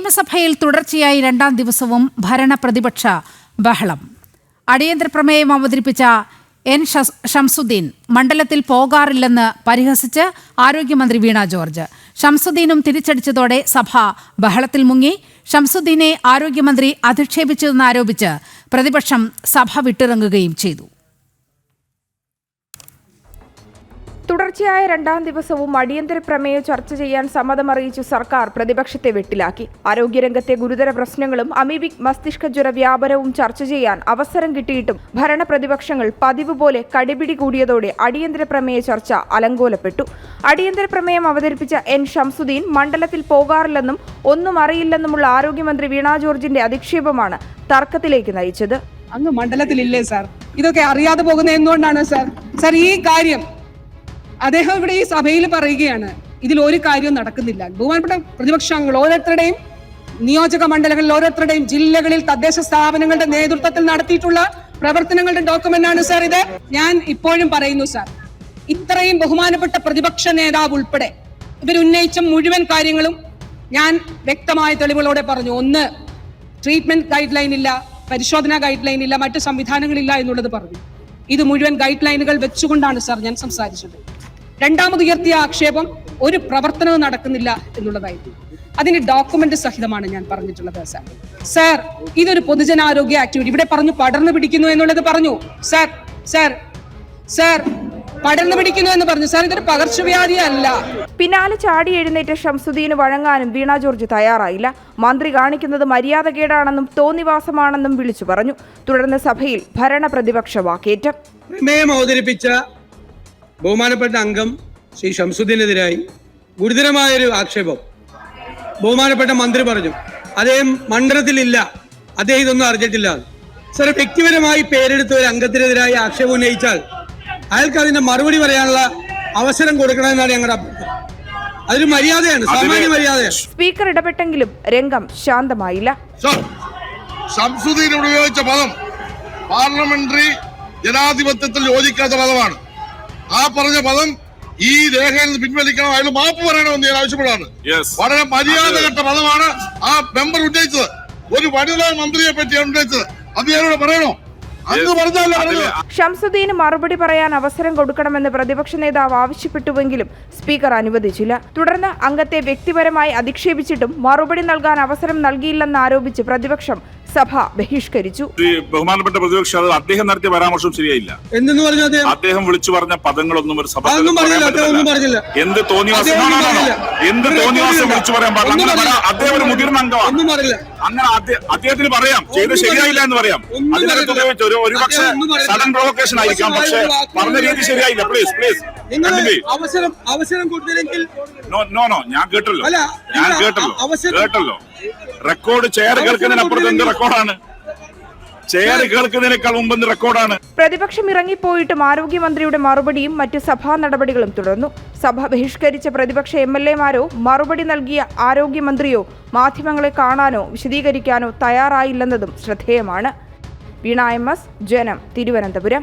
നിയമസഭയിൽ തുടർച്ചയായി രണ്ടാം ദിവസവും ഭരണപ്രതിപക്ഷ ബഹളം. അടിയന്തര പ്രമേയം അവതരിപ്പിച്ച എൻ ഷംസുദ്ദീൻ മണ്ഡലത്തിൽ പോകാറില്ലെന്ന് പരിഹസിച്ച് ആരോഗ്യമന്ത്രി വീണ ജോർജ്. ഷംസുദ്ദീനും തിരിച്ചടിച്ചതോടെ സഭ ബഹളത്തിൽ മുങ്ങി. ഷംസുദ്ദീനെ ആരോഗ്യമന്ത്രി അധിക്ഷേപിച്ചതെന്നാരോപിച്ച് പ്രതിപക്ഷം സഭ വിട്ടിറങ്ങുകയും ചെയ്തു. തുടർച്ചയായ രണ്ടാം ദിവസവും അടിയന്തര പ്രമേയ ചർച്ച ചെയ്യാൻ സമ്മതമറിയിച്ചു സർക്കാർ പ്രതിപക്ഷത്തെ വെട്ടിലാക്കി. ആരോഗ്യരംഗത്തെ ഗുരുതര പ്രശ്നങ്ങളും അമീബിക് മസ്തിഷ്ക ജ്വര വ്യാപനവും ചർച്ച ചെയ്യാൻ അവസരം കിട്ടിയിട്ടും ഭരണ പ്രതിപക്ഷങ്ങൾ പതിവ് പോലെ കടിപിടി കൂടിയതോടെ അടിയന്തര പ്രമേയ ചർച്ച അലങ്കോലപ്പെട്ടു. അടിയന്തര പ്രമേയം അവതരിപ്പിച്ച എൻ. ഷംസുദ്ദീൻ മണ്ഡലത്തിൽ പോകാറില്ലെന്നും ഒന്നും അറിയില്ലെന്നുമുള്ള ആരോഗ്യമന്ത്രി വീണ ജോർജിന്റെ അധിക്ഷേപമാണ് തർക്കത്തിലേക്ക് നയിച്ചത്. അങ്ങ് മണ്ഡലത്തിലില്ലേ സാർ? ഇതൊക്കെ അറിയാതെ പോകുന്ന എന്തുകൊണ്ടാണ് സാർ? സാർ ഈ കാര്യം അദ്ദേഹം ഇവിടെ ഈ സഭയിൽ പറയുകയാണ് ഇതിൽ ഒരു കാര്യവും നടക്കുന്നില്ല. ബഹുമാനപ്പെട്ട പ്രതിപക്ഷങ്ങൾ ഓരോരുത്തരുടെയും നിയോജക മണ്ഡലങ്ങളിൽ ഓരോരുത്തരുടെയും ജില്ലകളിൽ തദ്ദേശ സ്ഥാപനങ്ങളുടെ നേതൃത്വത്തിൽ നടത്തിയിട്ടുള്ള പ്രവർത്തനങ്ങളുടെ ഡോക്യുമെന്റ് ആണ് സാർ ഇത്. ഞാൻ ഇപ്പോഴും പറയുന്നു സാർ ഇത്രയും ബഹുമാനപ്പെട്ട പ്രതിപക്ഷ നേതാവ് ഉൾപ്പെടെ ഇവരുന്നയിച്ച മുഴുവൻ കാര്യങ്ങളും ഞാൻ വ്യക്തമായ തെളിവുകളോടെ പറഞ്ഞു. ഒന്ന് ട്രീറ്റ്മെന്റ് ഗൈഡ് ലൈൻ ഇല്ല പരിശോധന ഗൈഡ് ലൈൻ ഇല്ല മറ്റു സംവിധാനങ്ങളില്ല എന്നുള്ളത് പറഞ്ഞു. ഇത് മുഴുവൻ ഗൈഡ് ലൈനുകൾ വെച്ചുകൊണ്ടാണ് സാർ ഞാൻ സംസാരിച്ചത്. രണ്ടാമത് ഉയർത്തിയ ആക്ഷേപം ഒരു പ്രവർത്തനവും നടക്കുന്നില്ല എന്നുള്ളതായിരുന്നു. അതിന് ഡോക്യുമെന്റ് സഹിതമാണ് ഞാൻ പറഞ്ഞിട്ടുള്ളത് സാർ സാർ ഇതൊരു പൊതുജനാരോഗ്യ ആക്ടിവിറ്റി ഇവിടെ പറഞ്ഞു പടർന്നു പിടിക്കുന്നു എന്നുള്ളത് പറഞ്ഞു. സാർ സാർ സാർ പടർന്നു പിടിക്കുന്നു എന്ന് പറഞ്ഞു. സാർ ഇതൊരു പകർച്ചവ്യാധി അല്ല. പിന്നാലെ ചാടി എഴുന്നേറ്റ ഷംസുദ്ദീന് വഴങ്ങാനും വീണ ജോർജ് തയ്യാറായില്ല. മന്ത്രി കാണിക്കുന്നത് മര്യാദകേടാണെന്നും തോന്നിവാസമാണെന്നും വിളിച്ചു പറഞ്ഞു. തുടർന്ന് സഭയിൽ ഭരണ പ്രതിപക്ഷ വാക്കേറ്റം. പ്രമേയം അവതരിപ്പിച്ച ബഹുമാനപ്പെട്ട അംഗം ശ്രീ ഷംസുദ്ദീനെതിരായി ഗുരുതരമായൊരു ആക്ഷേപം. ബഹുമാനപ്പെട്ട മന്ത്രി പറഞ്ഞു അദ്ദേഹം മണ്ഡലത്തിലില്ല അദ്ദേഹം ഇതൊന്നും അറിഞ്ഞിട്ടില്ല. സർ വ്യക്തിപരമായി പേരെടുത്ത ഒരു അംഗത്തിനെതിരായി ആക്ഷേപം ഉന്നയിച്ചാൽ അയാൾക്ക് അതിന്റെ മറുപടി പറയാനുള്ള അവസരം കൊടുക്കണമെന്നാണ് ഞങ്ങളുടെ അഭിപ്രായം അതൊരു മര്യാദയാണ് സാമാന്യ മര്യാദയാണ്. സ്പീക്കർ ഇടപെട്ടെങ്കിലും രംഗം ശാന്തമായില്ല. ഉപയോഗിച്ച പദം പാർലമെന്ററി ജനാധിപത്യത്തിൽ യോജിക്കാത്ത പദമാണ്. ആ പറഞ്ഞ പദം ഈ രേഖയിൽ നിന്ന് പിൻവലിക്കണം. അയാൾ മാപ്പ് പറയണമെന്ന് ഞാൻ ആവശ്യപ്പെടാണ് വളരെ വളരെ മര്യാദഘട്ട പദമാണ് ആ മെമ്പർ ഉന്നയിച്ചത്. ഒരു വനിതാ മന്ത്രിയെ പറ്റിയാണ് ഉന്നയിച്ചത്. അത് ഞാനിവിടെ പറയണോ? അങ്ങ് പറഞ്ഞല്ലോ അതിൽ ഷംസുദ്ദീന് മറുപടി പറയാൻ അവസരം കൊടുക്കണമെന്ന് പ്രതിപക്ഷ നേതാവ് ആവശ്യപ്പെട്ടുവെങ്കിലും സ്പീക്കർ അനുവദിച്ചില്ല. തുടർന്ന് അംഗത്തെ വ്യക്തിപരമായി അധിക്ഷേപിച്ചിട്ടും മറുപടി നൽകാൻ അവസരം നൽകിയില്ലെന്ന് ആരോപിച്ച് പ്രതിപക്ഷം സഭ ബഹിഷ്കരിച്ചു. ബഹുമാനപ്പെട്ട പ്രതിപക്ഷ അത് അദ്ദേഹം നടത്തിയ പരാമർശം ശരിയായില്ല. എന്തെന്ന് പറഞ്ഞു അദ്ദേഹം? വിളിച്ചു പറഞ്ഞ പദങ്ങളൊന്നും ഒരു സഭ അതൊന്നും പറഞ്ഞില്ല, അദ്ദേഹം ഒന്നും പറഞ്ഞില്ല. എന്ത്. പറഞ്ഞില്ല. എന്ത് തോന്നിയവാസം തോന്നിവാസം വിളിച്ചു പറയാൻ പാടില്ല. അദ്ദേഹം ഒരു മുതിർന്ന അംഗമാണ്. അങ്ങനെ അദ്ദേഹ- അദ്ദേഹത്തിന് പറയാം. ചെയ്ത് ശരിയായില്ല എന്ന് പറയാം. അതിനകത്ത് ഉപയോഗിച്ച ഒരു ഒരു പക്ഷേ അദ്ദേഹം ഒന്നും പറയില്ല. സഡൻ പ്രൊവക്കേഷൻ ആയിരിക്കാം പക്ഷേ പറഞ്ഞ രീതി ശരിയായില്ല. പ്ലീസ് പ്ലീസ് നിങ്ങൾ അവസരം അവസരം കൊടുത്തില്ലെങ്കിൽ നോ നോ നോ ഞാൻ കേട്ടല്ലോ. അല്ല, ഞാൻ കേട്ടല്ലോ. കേട്ടല്ലോ. റെക്കോർഡ് ചെയർ കേൾക്കുന്നതിനപ്പുറത്ത് എന്ത് റെക്കോർഡാണ് ചെയർ കേൾക്കുന്നതിനേക്കാൾ മുമ്പ് റെക്കോർഡാണ് പ്രതിപക്ഷം ഇറങ്ങിപ്പോയിട്ടും ആരോഗ്യമന്ത്രിയുടെ മറുപടിയും മറ്റ് സഭാ നടപടികളും തുടർന്നു. സഭ ബഹിഷ്കരിച്ച പ്രതിപക്ഷ എം എൽ എമാരോ മറുപടി നൽകിയ ആരോഗ്യമന്ത്രിയോ മാധ്യമങ്ങളെ കാണാനോ വിശദീകരിക്കാനോ തയ്യാറായില്ലെന്നതും ശ്രദ്ധേയമാണ്. വീണ എം എസ് ജനം തിരുവനന്തപുരം.